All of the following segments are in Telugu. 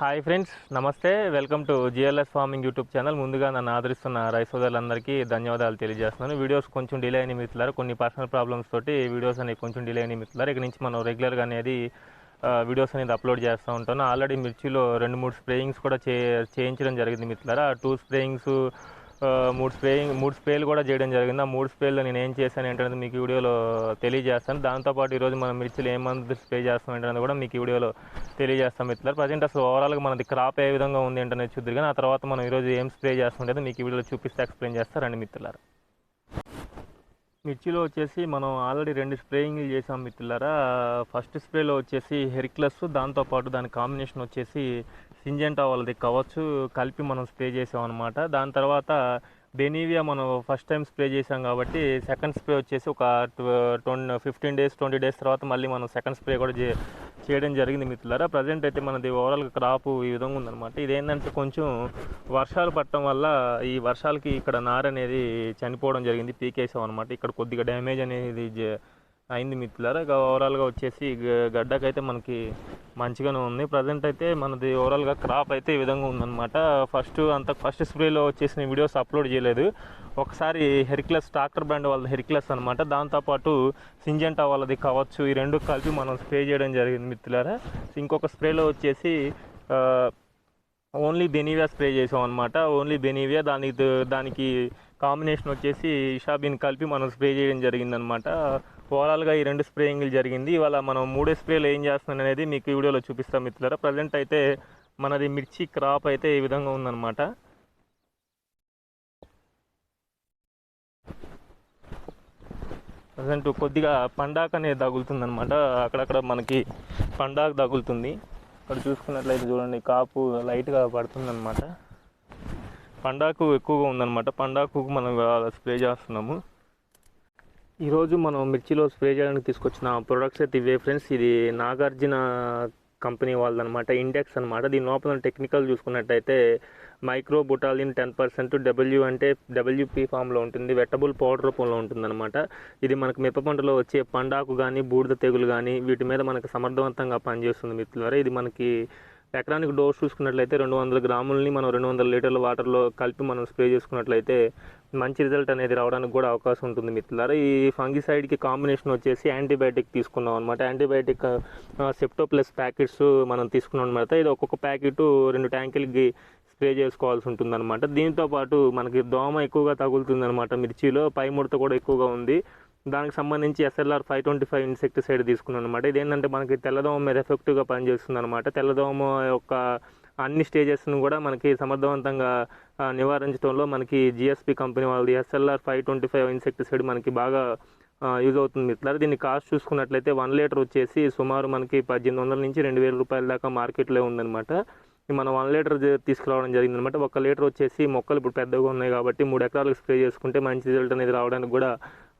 హాయ్ ఫ్రెండ్స్ నమస్తే. Welcome to GLS farming YouTube channel ముందుగా నన్ను ఆదరిస్తున్న రైస్ సోదరులందరికీ ధన్యవాదాలు తెలియజేస్తున్నాను. వీడియోస్ కొంచెం డిలే అయిన మిత్రులారు కొన్ని పర్సనల్ ప్రాబ్లమ్స్ తోటి వీడియోస్ అనేవి కొంచెం డిలే అయిన మిత్రులారు ఇక నుంచి మనం రెగ్యులర్గా అనేది వీడియోస్ అనేది అప్లోడ్ చేస్తూ ఉంటాను. ఆల్రెడీ మిర్చిలో రెండు మూడు స్ప్రేయింగ్స్ కూడా చే చేయించడం జరిగింది మిత్రులారా. టూ స్ప్రేయింగ్స్ మూడు స్ప్రేయింగ్ మూడు స్ప్రేలు కూడా చేయడం జరిగింది. ఆ మూడు స్ప్రేలు నేను ఏం చేశాను ఏంటనేది మీకు వీడియోలో తెలియజేస్తాను. దాంతోపాటు ఈరోజు మనం మిర్చిలు ఏ మందు స్ప్రే చేస్తాం ఏంటనేది కూడా మీకు వీడియోలో తెలియజేస్తాం మిత్రులు ప్రజెంట్ అసలు ఓవరాల్గా మనది క్రాప్ ఏ విధంగా ఉంది ఏంటనేది చూద్దరు కానీ ఆ తర్వాత మనం ఈరోజు ఏం స్ప్రే చేస్తుంటే మీకు వీడియోలో చూపిస్తే ఎక్స్ప్లెయిన్ చేస్తారండి మిత్రులారు. మిర్చిలో వచ్చేసి మనం ఆల్రెడీ రెండు స్ప్రేయింగ్లు చేసాం మిత్రులారా. ఫస్ట్ స్ప్రేలో వచ్చేసి హెరిక్లస్ దాంతోపాటు దాని కాంబినేషన్ వచ్చేసి సింజెంటా వాళ్ళది కవచ్చు కలిపి మనం స్ప్రే చేసాం అనమాట దాని తర్వాత బెనీవియా మనం ఫస్ట్ టైం స్ప్రే చేసాం కాబట్టి సెకండ్ స్ప్రే వచ్చేసి ఒక twenty fifteen days twenty days తర్వాత మళ్ళీ మనం సెకండ్ స్ప్రే కూడా చే చేయడం జరిగింది మిత్రులారా. ప్రజెంట్ అయితే మనది ఓవరాల్గా క్రాప్ ఈ విధంగా ఉందన్నమాట. ఇదేంటంటే కొంచెం వర్షాలు పడటం వల్ల ఈ వర్షాలకి ఇక్కడ నార అనేది చనిపోవడం జరిగింది. పీకేసాం అనమాట ఇక్కడ కొద్దిగా డ్యామేజ్ అనేది జ- అయింది మిత్రులారా. ఓవరాల్గా వచ్చేసి గ- గడ్డకైతే మనకి మంచిగానే ఉంది. ప్రజెంట్ అయితే మనది ఓవరాల్గా క్రాప్ అయితే ఈ విధంగా ఉందన్నమాట. ఫస్ట్ అంత ఫస్ట్ స్ప్రేలో వచ్చేసిన వీడియోస్ అప్లోడ్ చేయలేదు. ఒకసారి హెరిక్లస్ ట్రాక్టర్ బ్రాండ్ వాళ్ళది హెరిక్లస్ అనమాట దాంతోపాటు సింజెంటా వాళ్ళది కావచ్చు. ఈ రెండు కలిపి మనం స్ప్రే చేయడం జరిగింది మిత్రులారా. ఇంకొక స్ప్రేలో వచ్చేసి ఓన్లీ బెనీవియా స్ప్రే చేసాం అనమాట ఓన్లీ బెనీవియా దానికి దానికి కాంబినేషన్ వచ్చేసి ఇషాబిన్ కలిపి మనం స్ప్రే చేయడం జరిగిందనమాట ఓవరాల్గా ఈ రెండు స్ప్రేయింగ్లు జరిగింది. ఇవాళ మనం మూడే స్ప్రేలు ఏం చేస్తున్నాం అనేది మీకు ఈ వీడియోలో చూపిస్తాం మిత్రులారా. ప్రజెంట్ అయితే మనది మిర్చి క్రాప్ అయితే ఈ విధంగా ఉందన్నమాట. ప్రజెంట్ కొద్దిగా పండాక్ అనేది తగులుతుంది అనమాట అక్కడక్కడ మనకి పండాక్ తగులుతుంది. ఇక్కడ చూసుకున్నట్లయితే చూడండి కాపు లైట్గా పడుతుంది అనమాట పండాకు ఎక్కువగా ఉందన్నమాట. పండాకు మనం స్ప్రే చేస్తున్నాము. ఈరోజు మనం మిర్చిలో స్ప్రే చేయడానికి తీసుకొచ్చిన ప్రొడక్ట్స్ అయితే ఇవే ఫ్రెండ్స్ ఇది నాగార్జున కంపెనీ వాళ్ళదనమాట ఇండెక్స్ అనమాట దీని లోపల టెక్నికల్ చూసుకున్నట్టయితే మైక్రో బుటాలిన్ టెన్ పర్సెంట్ డబ్ల్యూ అంటే డబ్ల్యూపీ ఫామ్లో ఉంటుంది వెట్టబుల్ పౌడర్ రూపంలో ఉంటుందన్నమాట. ఇది మనకు మిరప పంటలో వచ్చే పండాకు కానీ బూడిద తెగులు కానీ వీటి మీద మనకు సమర్థవంతంగా పనిచేస్తుంది మిత్రులారా. ఇది మనకి ఎకరానికి డోస్ చూసుకున్నట్లయితే రెండు వందల గ్రాములని మనం రెండు వందల లీటర్ల వాటర్లో కలిపి మనం స్ప్రే చేసుకున్నట్లయితే మంచి రిజల్ట్ అనేది రావడానికి కూడా అవకాశం ఉంటుంది మిత్రులారా. ఈ ఫంగిసైడ్కి కాంబినేషన్ వచ్చేసి యాంటీబయాటిక్ తీసుకున్నాం అనమాట యాంటీబయాటిక్ సెప్టో ప్లస్ ప్యాకెట్స్ మనం తీసుకున్నాం అనమాట ఇది ఒక్కొక్క ప్యాకెట్ రెండు ట్యాంకులకి స్ప్రే చేసుకోవాల్సి ఉంటుంది అనమాట దీంతో పాటు మనకి దోమ ఎక్కువగా తగులుతుంది అనమాట మిర్చిలో. పై ముడత కూడా ఎక్కువగా ఉంది. దానికి సంబంధించి SLR five twenty five insecticide తీసుకున్నాను అనమాట ఇదేంటంటే మనకి తెల్లదోమ మీద ఎఫెక్టివ్గా పనిచేస్తుంది అనమాట తెల్లదోమ యొక్క అన్ని స్టేజెస్ను కూడా మనకి సమర్థవంతంగా నివారించడంలో మనకి జిఎస్పి కంపెనీ వాళ్ళది SLR five twenty five insecticide మనకి బాగా యూజ్ అవుతుంది. మిత్రులారా దీని కాస్ట్ చూసుకున్నట్లయితే వన్ లీటర్ వచ్చేసి సుమారు మనకి పద్దెనిమిది వందల నుంచి రెండు వేల రూపాయల దాకా మార్కెట్లో ఉందన్నమాట. మనం వన్ లీటర్ తీసుకురావడం జరిగింది అనమాట ఒక లీటర్ వచ్చేసి మొక్కలు ఇప్పుడు పెద్దగా ఉన్నాయి కాబట్టి మూడు ఎకరాలకు స్ప్రే చేసుకుంటే మంచి రిజల్ట్ అనేది రావడానికి కూడా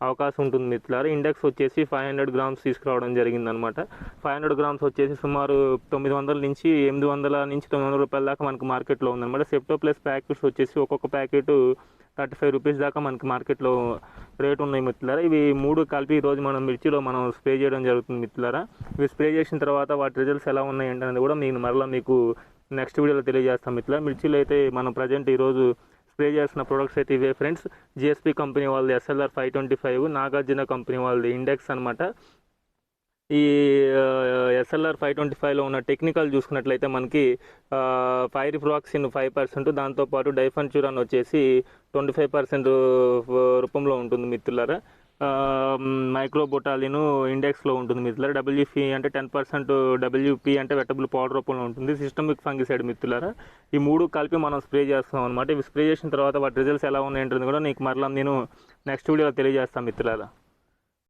అవకాశం ఉంటుంది మిత్రులారా. ఇండెక్స్ వచ్చేసి ఫైవ్ హండ్రెడ్ గ్రామ్స్ తీసుకురావడం జరిగింది అనమాట ఫైవ్ హండ్రెడ్ గ్రామ్స్ వచ్చేసి సుమారు తొమ్మిది వందల నుంచి ఎనిమిది వందల నుంచి తొమ్మిది వందల రూపాయల దాకా మనకు మార్కెట్లో ఉందన్నమాట సెప్టో ప్లస్ ప్యాకెట్స్ వచ్చేసి ఒక్కొక్క ప్యాకెట్ థర్టీ ఫైవ్ రూపీస్ దాకా మనకి మార్కెట్లో రేట్ ఉన్నాయి మిత్రులారా. ఇవి మూడు కలిపి ఈరోజు మనం మిర్చిలో మనం స్ప్రే చేయడం జరుగుతుంది మిత్రులారా. ఇవి స్ప్రే చేసిన తర్వాత వాటి రిజల్ట్స్ ఎలా ఉన్నాయి ఏంటనేది కూడా నేను మరలా మీకు నెక్స్ట్ వీడియోలో తెలియజేస్తాం మిత్రులారా. మిర్చిలో అయితే మనం ప్రజెంట్ ఈరోజు స్ప్రే చేసిన ప్రొడక్ట్స్ అయితే ఇవే ఫ్రెండ్స్ జిఎస్పి కంపెనీ వాళ్ళది SLR five twenty five Nagarjuna company వాళ్ళది ఇండెక్స్ అనమాట ఈ ఎస్ఎల్ఆర్ ఫైవ్ ట్వంటీ ఫైవ్లో ఉన్న టెక్నికల్ చూసుకున్నట్లయితే మనకి ఫైరిఫ్రాక్సిన్ ఫైవ్ పర్సెంట్ దాంతోపాటు డైఫన్చురాన్ వచ్చేసి ట్వంటీ ఫైవ్ పర్సెంట్ రూపంలో ఉంటుంది మిత్రులారా. మైక్రోబొటాలిన్ ఇండెక్స్లో ఉంటుంది మిత్రులారా. డబ్ల్యూపీ అంటే టెన్ పర్సెంట్ డబ్ల్యూపీ అంటే వెటబుల్ పౌడర్ రూపంలో ఉంటుంది. సిస్టమిక్ ఫంగిసైడ్ మిత్రులారా. ఈ మూడు కలిపి మనం స్ప్రే చేస్తాం అనమాట ఇవి స్ప్రే చేసిన తర్వాత వాటి రిజల్ట్స్ ఎలా ఉన్నాయంటుంది కూడా నీకు మరలా నేను నెక్స్ట్ వీడియోలో తెలియజేస్తాను మిత్రులారా.